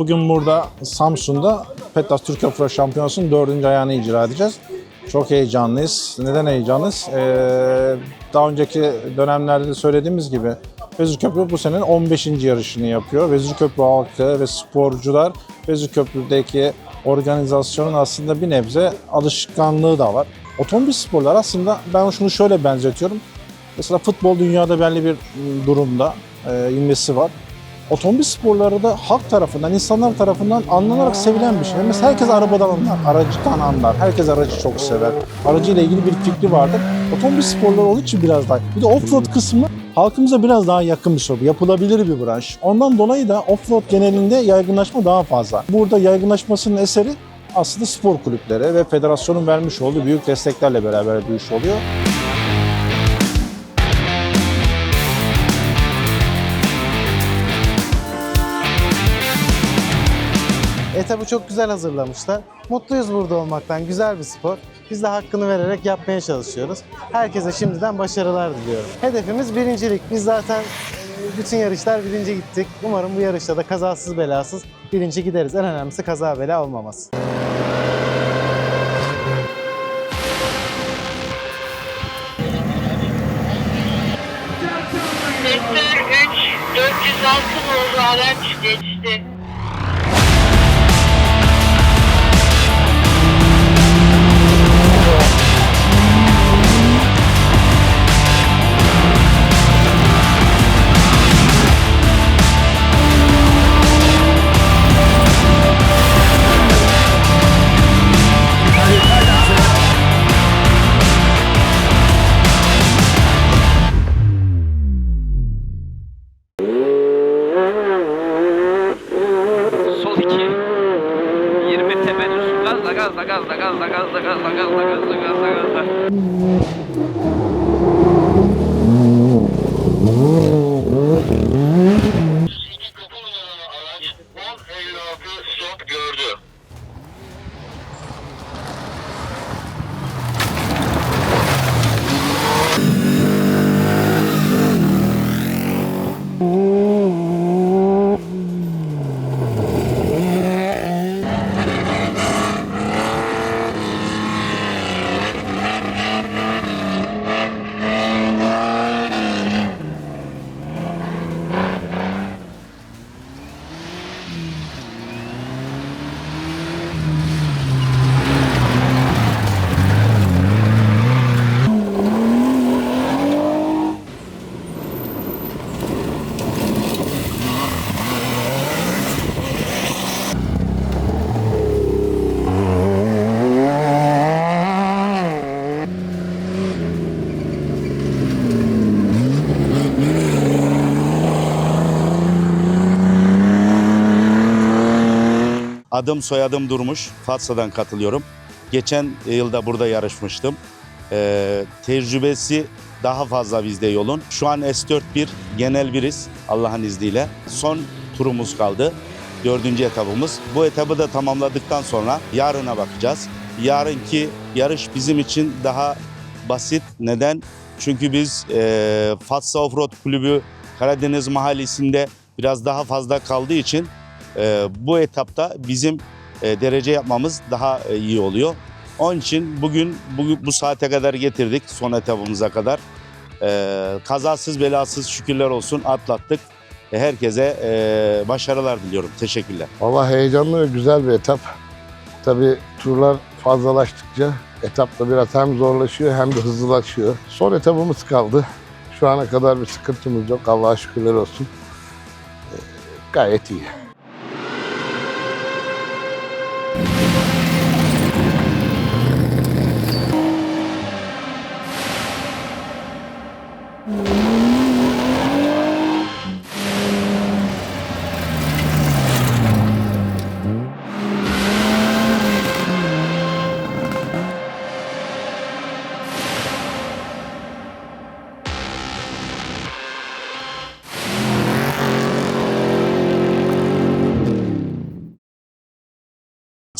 Bugün burada Samsun'da Petlas Türkiye Offroad Şampiyonası'nın dördüncü ayağını icra edeceğiz. Çok heyecanlıyız. Neden heyecanlıyız? Ee, daha önceki dönemlerde de söylediğimiz gibi Vezir Köprü bu senenin 15. yarışını yapıyor. Vezir Köprü halkı ve sporcular Vezir Köprü'deki organizasyonun aslında bir nebze alışkanlığı da var. Otomobil sporları aslında ben şunu şöyle benzetiyorum. Mesela futbol dünyada belli bir durumda e, inmesi var. Otomobil sporları da halk tarafından, insanlar tarafından anlanarak sevilen bir şey. Mesela herkes arabadan anlar, aracıdan anlar. Herkes aracı çok sever. Aracıyla ilgili bir fikri vardır. Otomobil sporları onun için biraz daha. Bir de offroad kısmı halkımıza biraz daha yakın bir soru. Yapılabilir bir branş. Ondan dolayı da offroad genelinde yaygınlaşma daha fazla. Burada yaygınlaşmasının eseri aslında spor kulüpleri ve federasyonun vermiş olduğu büyük desteklerle beraber iş oluyor. Etabı çok güzel hazırlamışlar. Mutluyuz burada olmaktan. Güzel bir spor. Biz de hakkını vererek yapmaya çalışıyoruz. Herkese şimdiden başarılar diliyorum. Hedefimiz birincilik. Biz zaten e, bütün yarışlar birinci gittik. Umarım bu yarışta da kazasız belasız birinci gideriz. En önemlisi kaza bela olmaması. Sektör 3, 406 numaralı araç geçti. Adım soyadım Durmuş. Fatsa'dan katılıyorum. Geçen yılda burada yarışmıştım. Ee, tecrübesi daha fazla bizde yolun. Şu an S41 genel biriz Allah'ın izniyle. Son turumuz kaldı. Dördüncü etabımız. Bu etabı da tamamladıktan sonra yarına bakacağız. Yarınki yarış bizim için daha basit. Neden? Çünkü biz e, Fatsa Offroad Kulübü Karadeniz Mahallesi'nde biraz daha fazla kaldığı için e, bu etapta bizim e, derece yapmamız daha e, iyi oluyor. Onun için bugün bu, bu saate kadar getirdik son etapımıza kadar. E, kazasız belasız şükürler olsun atlattık. E, herkese başarılar diliyorum. Teşekkürler. Valla heyecanlı ve güzel bir etap. Tabii turlar fazlalaştıkça etapta biraz hem zorlaşıyor hem de hızlılaşıyor. Son etapımız kaldı. Şu ana kadar bir sıkıntımız yok. Allah'a şükürler olsun. Ee, gayet iyi.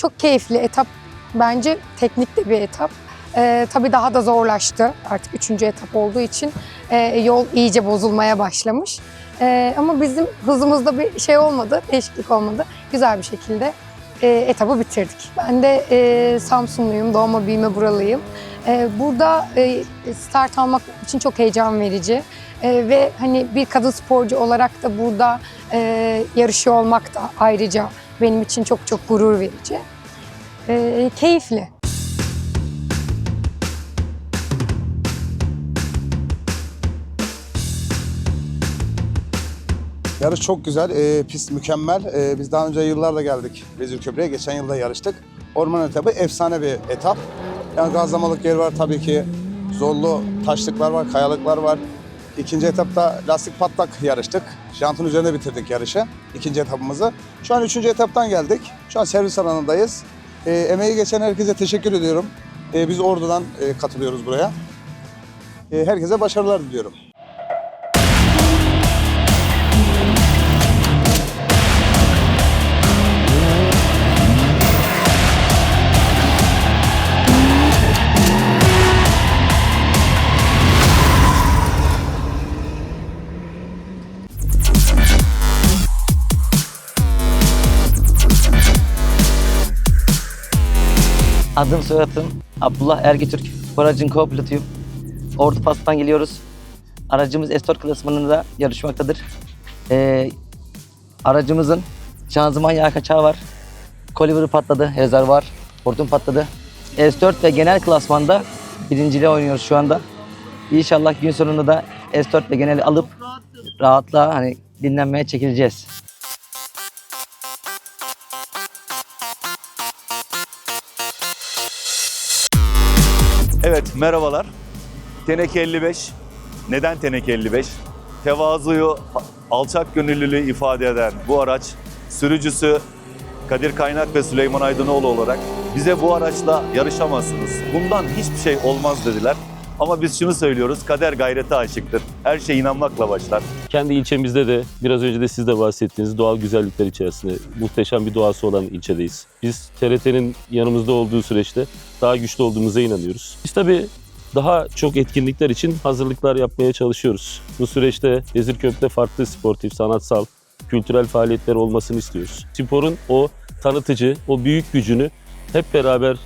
Çok keyifli etap. Bence teknik de bir etap. Ee, tabii daha da zorlaştı artık üçüncü etap olduğu için Ee, yol iyice bozulmaya başlamış. Ee, ama bizim hızımızda bir şey olmadı, değişiklik olmadı. güzel bir şekilde e, etabı bitirdik. Ben de e, Samsunluyum, doğma büyüme buralıyım. E, burada e, start almak için çok heyecan verici E, ve hani bir kadın sporcu olarak da burada e, yarışıyor olmak da ayrıca benim için çok çok gurur verici. E, keyifli. Yarış çok güzel, e, pist mükemmel. E, biz daha önce yıllarla geldik Vezir Köprü'ye. Geçen yılda yarıştık. Orman etabı efsane bir etap. Yani gazlamalık yer var tabii ki. Zorlu taşlıklar var, kayalıklar var. İkinci etapta lastik patlak yarıştık. Jantın üzerinde bitirdik yarışı. ikinci etapımızı. Şu an üçüncü etaptan geldik. Şu an servis alanındayız. E, emeği geçen herkese teşekkür ediyorum. E, biz Ordu'dan e, katılıyoruz buraya. E, herkese başarılar diliyorum. Adım soyadım Abdullah. Bu aracın co-pilotuyum. Ordu Pas'tan geliyoruz. Aracımız S4 klasmanında yarışmaktadır. Ee, aracımızın şanzıman yağ kaçağı var. Kolivarı patladı, rezervuar, hortum patladı. S4 ve genel klasmanda birinciliğe oynuyoruz şu anda. İnşallah gün sonunda da S4 ve geneli alıp rahatla hani dinlenmeye çekileceğiz. Merhabalar. Teneke 55. Neden Teneke 55? Tevazuyu, alçak gönüllülüğü ifade eden bu araç sürücüsü Kadir Kaynak ve Süleyman Aydınoğlu olarak bize bu araçla yarışamazsınız. Bundan hiçbir şey olmaz dediler. Ama biz şunu söylüyoruz, kader gayrete aşıktır. Her şey inanmakla başlar. Kendi ilçemizde de biraz önce de siz de bahsettiğiniz doğal güzellikler içerisinde muhteşem bir doğası olan ilçedeyiz. Biz TRT'nin yanımızda olduğu süreçte daha güçlü olduğumuza inanıyoruz. Biz tabii daha çok etkinlikler için hazırlıklar yapmaya çalışıyoruz. Bu süreçte Vezirköprü'de farklı sportif, sanatsal, kültürel faaliyetler olmasını istiyoruz. Sporun o tanıtıcı, o büyük gücünü hep beraber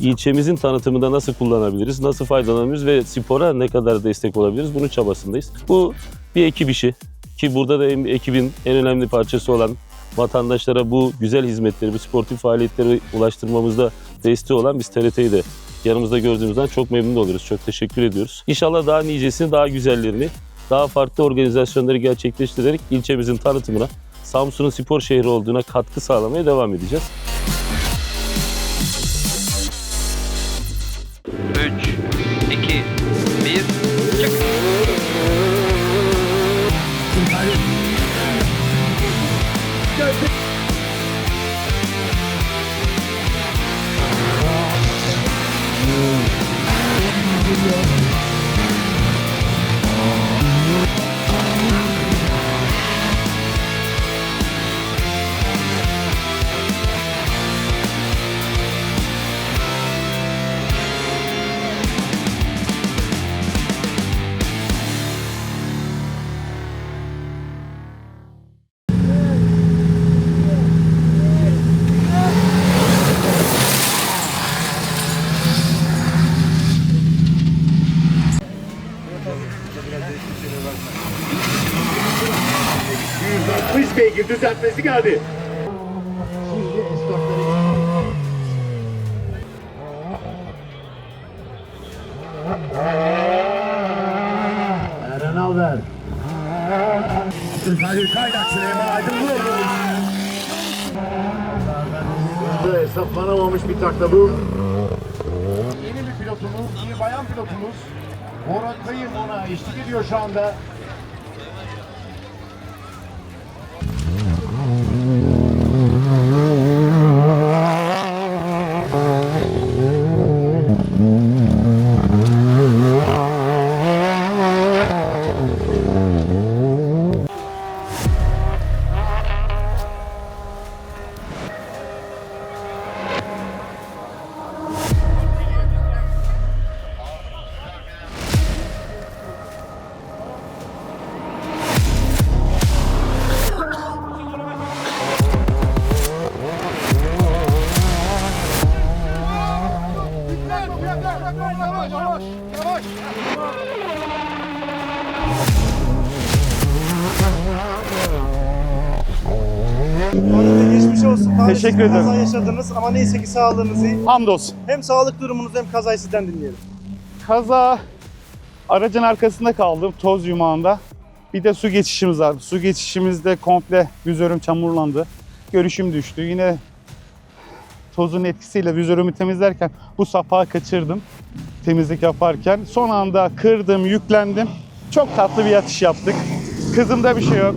ilçemizin tanıtımında nasıl kullanabiliriz, nasıl faydalanabiliriz ve spora ne kadar destek olabiliriz bunun çabasındayız. Bu bir ekip işi ki burada da ekibin en önemli parçası olan vatandaşlara bu güzel hizmetleri, bu sportif faaliyetleri ulaştırmamızda desteği olan biz TRT'yi de yanımızda gördüğümüzden çok memnun oluyoruz. Çok teşekkür ediyoruz. İnşallah daha nicesini, daha güzellerini, daha farklı organizasyonları gerçekleştirerek ilçemizin tanıtımına, Samsun'un spor şehri olduğuna katkı sağlamaya devam edeceğiz. Düzeltmesi geldi. Eren Alver. Abdülkadir Kaynak Süleyman Aydınlıoğlu. Hesaplanamamış bir takla bu. Yeni bir pilotumuz, yeni bayan pilotumuz. Bora Kayın ona eşlik ediyor şu anda. Teşekkür ederim. Kaza yaşadınız ama neyse ki sağlığınız iyi. Hamdolsun. Hem sağlık durumunuz hem kazayı sizden dinleyelim. Kaza aracın arkasında kaldım toz yumağında. Bir de su geçişimiz vardı. Su geçişimizde komple vizörüm çamurlandı. Görüşüm düştü. Yine tozun etkisiyle vizörümü temizlerken bu sapağı kaçırdım temizlik yaparken. Son anda kırdım, yüklendim. Çok tatlı bir yatış yaptık. Kızımda bir şey yok.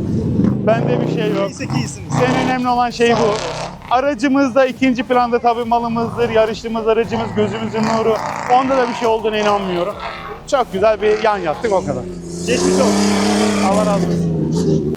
Bende bir şey yok. Neyse ki iyisiniz. En önemli olan şey bu. Aracımız da ikinci planda tabii malımızdır. Yarıştığımız aracımız gözümüzün nuru. Onda da bir şey olduğuna inanmıyorum. Çok güzel bir yan yattık o kadar. Geçmiş olsun. Allah razı olsun.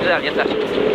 Güzel yeter.